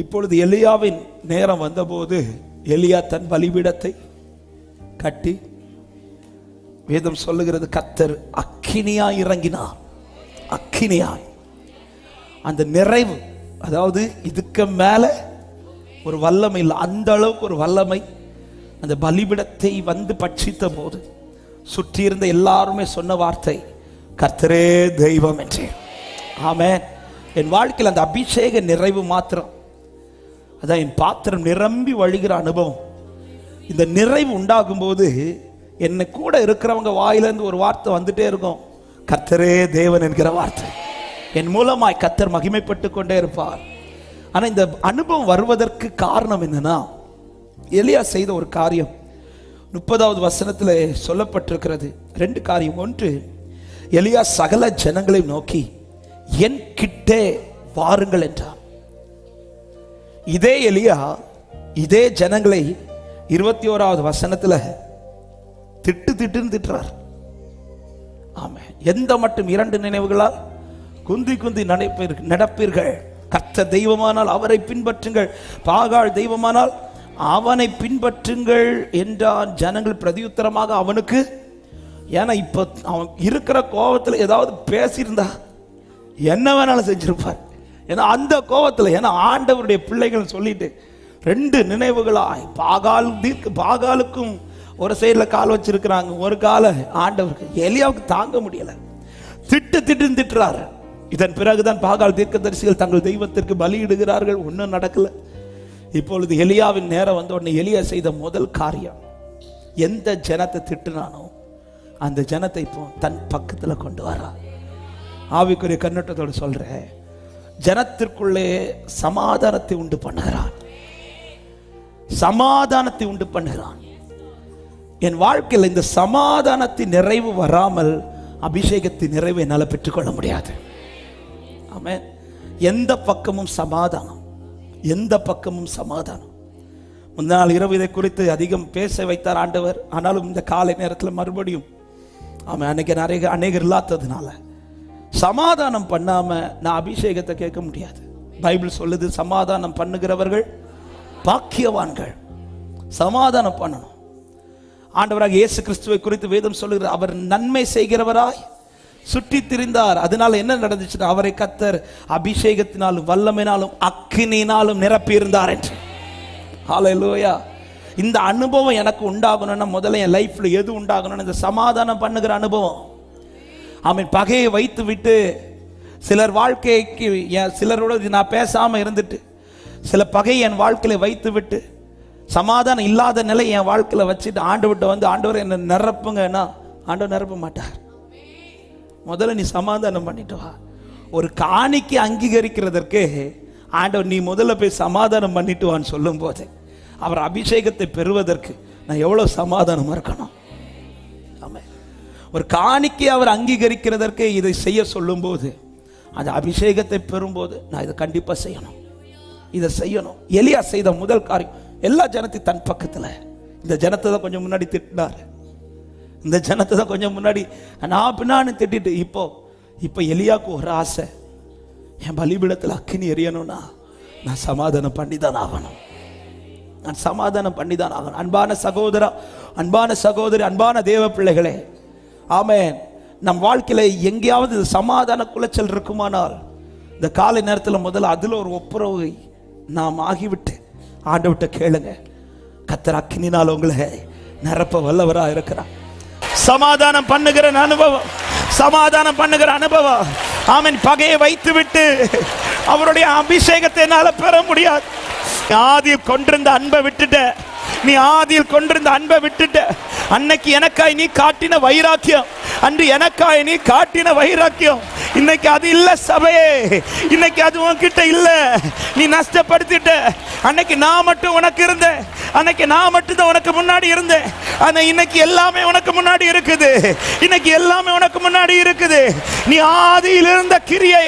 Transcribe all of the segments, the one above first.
இப்பொழுது எலியாவின் நேரம் வந்தபோது எலியா தன் பலிபீடத்தை கட்டி வேதம் சொல்லுகிறது கத்தர் அக்கினியாய் இறங்கினார். அக்கினியாய். அந்த நிறைவு அதாவது இதுக்கு மேல ஒரு வல்லமை இல்லை. அந்த அளவுக்கு ஒரு வல்லமை. அந்த பலிபிடத்தை வந்து பட்சித்த போது சுற்றி இருந்த எல்லாருமே சொன்ன வார்த்தை கர்த்தரே தெய்வம் என்றே ஆமே என் வாழ்க்கையில் அந்த அபிஷேக நிறைவு மாத்திரம் அதான் என் பாத்திரம் நிரம்பி வழிகிற அனுபவம். இந்த நிறைவு உண்டாகும் போது என்னை கூட இருக்கிறவங்க வாயிலிருந்து ஒரு வார்த்தை வந்துட்டே இருக்கும். கத்தரே தேவன் என்கிற வார்த்தை. என் மூலமாய் கத்தர் மகிமைப்பட்டு கொண்டே இருப்பார். ஆனால் இந்த அனுபவம் வருவதற்கு காரணம் என்னன்னா எலியா செய்த ஒரு காரியம். முப்பதாவது வசனத்தில் சொல்லப்பட்டிருக்கிறது. ரெண்டு காரியம். ஒன்று எலியா சகல ஜனங்களை நோக்கி என் கிட்டே வாருங்கள் என்றார். இதே எலியா இதே ஜனங்களை இருபத்தி ஓராவது வசனத்துல திட்டு திட்டுன்னு திட்டுறார். ஆமா. எந்த மட்டும் இரண்டு நினைவுகளால் குந்தி குந்தி நடப்பீர் நடப்பீர்கள். கத்த தெய்வமானால் அவரை பின்பற்றுங்கள். பாகாள் தெய்வமானால் அவனை பின்பற்றுங்கள் என்றான் ஜனங்கள் பிரதியுத்தரமாக அவனுக்கு. ஏன்னா இப்போ அவன் இருக்கிற கோபத்தில் ஏதாவது பேசியிருந்தா என்ன வேணாலும் செஞ்சிருப்பார். ஏன்னா அந்த கோபத்தில் ஏன்னா ஆண்டவருடைய பிள்ளைகள் சொல்லிட்டு ரெண்டு நினைவுகளாய் பாகால் தீர்க்க பாகாலுக்கும் ஒரு சைடில் கால் வச்சிருக்கிறாங்க. ஒரு காலை ஆண்டவருக்கு எலியாவுக்கு தாங்க முடியல. திட்டு திட்டுன்னு திட்டுறாரு. இதன் பிறகுதான் பாகால் தீர்க்கதரிசிகள் தங்கள் தெய்வத்திற்கு பலியிடுகிறார்கள். ஒன்றும் நடக்கலை. இப்பொழுது எலியாவின் நேரம் வந்த உடனே எலியா செய்த முதல் காரியம் எந்த ஜனத்தை திட்டுனானோ அந்த ஜனத்தை இப்போ தன் பக்கத்தில் கொண்டு வரா. ஆவிக்குரிய கண்ணோட்டத்தோடு சொல்கிறேன் ஜனத்திற்குள்ளே சமாதானத்தை உண்டு பண்ணுகிறான். சமாதானத்தை உண்டு பண்ணுகிறான். என் வாழ்க்கையில் இந்த சமாதானத்தின் நிறைவு வராமல் அபிஷேகத்தின் நிறைவு என்னால் பெற்றுக்கொள்ள முடியாது. ஆமென். எந்த பக்கமும் சமாதானம். எந்த பக்கமும் சமாதானம். முந்த நாள் இரவு இதை குறித்து அதிகம் பேச வைத்தார் ஆண்டவர். ஆனாலும் இந்த காலை நேரத்தில் மறுபடியும் ஆமாம் அன்னைக்கு நிறைய அநேகர் இல்லாததுனால சமாதானம் பண்ணாம நான் அபிஷேகத்தை கேட்க முடியாது. பைபிள் சொல்லுது சமாதானம் பண்ணுகிறவர்கள் பாக்கியவான்கள். சமாதானம் பண்ணணும். ஆண்டவராக இயேசு கிறிஸ்துவை குறித்து வேதம் சொல்லுகிறார் அவர் நன்மை செய்கிறவராய் சுற்றி திரிந்தார். அதனால என்ன நடந்துச்சுன்னா அவரை கத்தர் அபிஷேகத்தினாலும் வல்லமினாலும் அக்கினினாலும் நிரப்பி இருந்தார் என்று. ஹalleluya இந்த அனுபவம் எனக்கு உண்டாகணும்னா முதல்ல என் லைஃப்பில் எது உண்டாகணும்னு இந்த சமாதானம் பண்ணுகிற அனுபவம். அவன் பகையை வைத்து விட்டு சிலர் வாழ்க்கைக்கு என் சிலரோட நான் பேசாமல் இருந்துட்டு சில பகை என் வாழ்க்கையில வைத்து விட்டு சமாதானம் இல்லாத நிலை என் வாழ்க்கையில வச்சுட்டு ஆண்டவர்கிட்ட வந்து ஆண்டவர் என்ன நிரப்புங்கன்னா ஆண்டவர் நிரப்ப மாட்டார். முதல்ல நீ சமாதானம் பண்ணிட்டு வா. ஒரு காணிக்கு அங்கீகரிக்கிறதற்கு ஆண்டவர் நீ முதல்ல போய் சமாதானம் பண்ணிட்டு வான்னு சொல்லும் போது அவர் அபிஷேகத்தை பெறுவதற்கு நான் எவ்வளோ சமாதானமாக இருக்கணும்? ஒரு காணிக்கை அவர் அங்கீகரிக்கிறதற்கு இதை செய்ய சொல்லும்போது அந்த அபிஷேகத்தை பெறும்போது நான் இதை கண்டிப்பாக செய்யணும். இதை செய்யணும். எலியா செய்த முதல் காரியம் எல்லா ஜனத்தையும் தன் பக்கத்தில். இந்த ஜனத்தை தான் கொஞ்சம் முன்னாடி திட்டினார். இந்த ஜனத்தை தான் கொஞ்சம் முன்னாடி நான் பின்னான்னு திட்டிட்டு இப்போ இப்போ எலியாவுக்கு ஒரு ஆசை. என் பலிபீடத்தில் அக்கினி எரியணும்னா நான் சமாதானம் பண்ணி தான் ஆகணும். நான் சமாதானம் பண்ணி தான் ஆகணும். அன்பான சகோதரா அன்பான சகோதரி அன்பான தேவ பிள்ளைகளே ஆமேன். நம் வாழ்க்கையில் எங்கேயாவது சமாதான குலைச்சல் இருக்குமானால் இந்த காலை நேரத்தில் முதல்ல அதில் ஒரு ஒப்புரவை நாம் ஆகிவிட்டு ஆண்டவிட்ட கேளுங்க. கத்தர் அக்கினினால் உங்களை நிரப்ப வல்லவராக இருக்கிறார். சமாதானம் பண்ணுகிற அனுபவம் சமாதானம் பண்ணுகிற அனுபவம். ஆமென். பகையை வைத்து விட்டு அவருடைய அபிஷேகத்தை என்னால் பெற முடியாது. ஆதி கொண்டிருந்த அன்பை விட்டுட்ட நீ ஆதியில் கொண்டிருந்த அன்பை விட்டுட்ட. அன்னைக்கு எனக்காய் நீ காட்டின வைராக்கியம். அன்று எனக்காய் நீ காட்டின வைராக்கியம். இன்னைக்கு அது இல்ல சபையே. இன்னைக்கு அது உன்கிட்ட இல்ல. நீ நஷ்டப்படுத்திட்ட. அன்னைக்கு நான் மட்டும் உனக்கு இருந்தேன். அன்னைக்கு நான் மட்டும்தான் உனக்கு முன்னாடி இருந்தேன். ஆனால் இன்னைக்கு எல்லாமே உனக்கு முன்னாடி இருக்குது. இன்னைக்கு எல்லாமே உனக்கு முன்னாடி இருக்குது. நீ ஆதியில் இருந்த கிரியை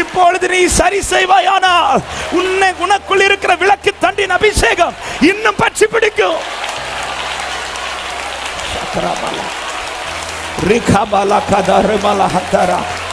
இப்பொழுது நீ சரி செய்வாயானால் உன்னை உனக்குள் இருக்கிற விளக்கு தண்டின் அபிஷேகம் இன்னும் பற்றி go. Rikabala kadar malahatara.